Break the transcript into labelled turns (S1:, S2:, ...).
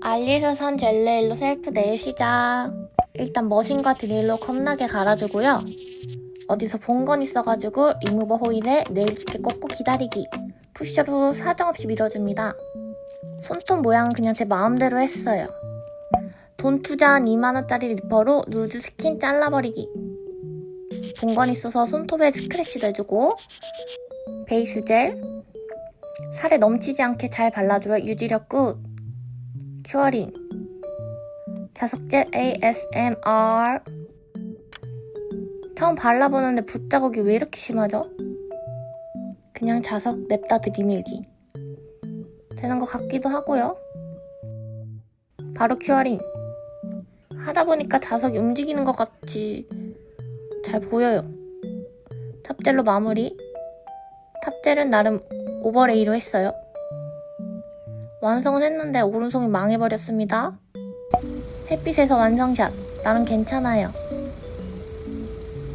S1: 알리에서 산 젤레일로 셀프 네일 시작. 일단 머신과 드릴로 겁나게 갈아주고요. 어디서 본 건 있어가지고 리무버 호일에 네일 짙게 꽂고 기다리기. 푸셔로 사정없이 밀어줍니다. 손톱 모양은 그냥 제 마음대로 했어요. 돈 투자한 2만원짜리 리퍼로 루즈 스킨 잘라버리기. 본 건 있어서 손톱에 스크래치 내주고 베이스 젤 살에 넘치지 않게 잘 발라줘요. 유지력 굿. 큐어링 자석젤 ASMR 처음 발라보는데 붓자국이 왜 이렇게 심하죠? 그냥 자석 냅다 들이밀기 되는 것 같기도 하고요. 바로 큐어링 하다 보니까 자석이 움직이는 것 같이 잘 보여요. 탑젤로 마무리 탑젤은 나름 오버레이로 했어요. 완성은 했는데 오른손이 망해버렸습니다. 햇빛에서 완성샷. 나름 괜찮아요.